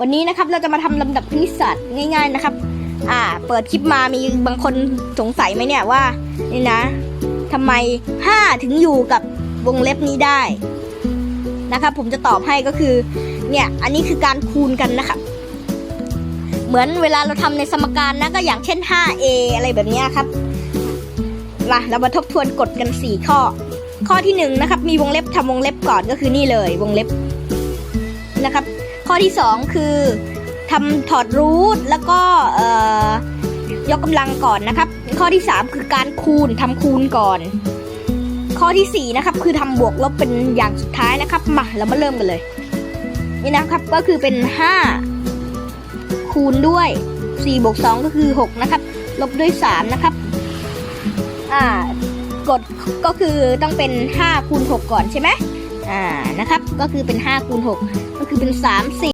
วันนี้นะครับเราจะมาทำลำดับคณิตศาสตร์ง่าย ๆนะครับ อ่า เปิดคลิปมามีบางคนสงสัยไหมเนี่ยว่านี่นะทำไม 5 ถึงอยู่กับวงเล็บนี้ได้นะครับผมจะตอบให้ก็คือ เนี่ย อันนี้คือการคูณกันนะครับ เหมือนเวลาเราทำในสมการนะก็อย่างเช่น 5a อะไรแบบนี้ครับล่ะเรามาทบทวนกฎกัน 4 ข้อ ข้อที่1นงนะครับมีวงเล็บทำวงเล็บก่อนก็คือนี่เลย วงเล็บนะครับ ข้อที่ 2 คือทำถอดรูทแล้วก็ยกกำลังก่อนนะครับ ข้อที่ 3 คือการคูณทำคูณก่อน ข้อทีสี่ 4 นะครับ คือทำบวกลบเป็นอย่างสุดท้ายนะครับมาเรามาเริ่มกันเลย นี่นะครับก็คือเป็น 5 คูณด้วย4บวก2ก็คือ 6 นะครับ ลบด้วย 3 นะครับ อ่ากฎก็คือต้องเป็น 5 คูณ 6 ก่อนใช่ไหม อ่านะครับก็คือเป็น5คูณ6ก็คือเป็น 30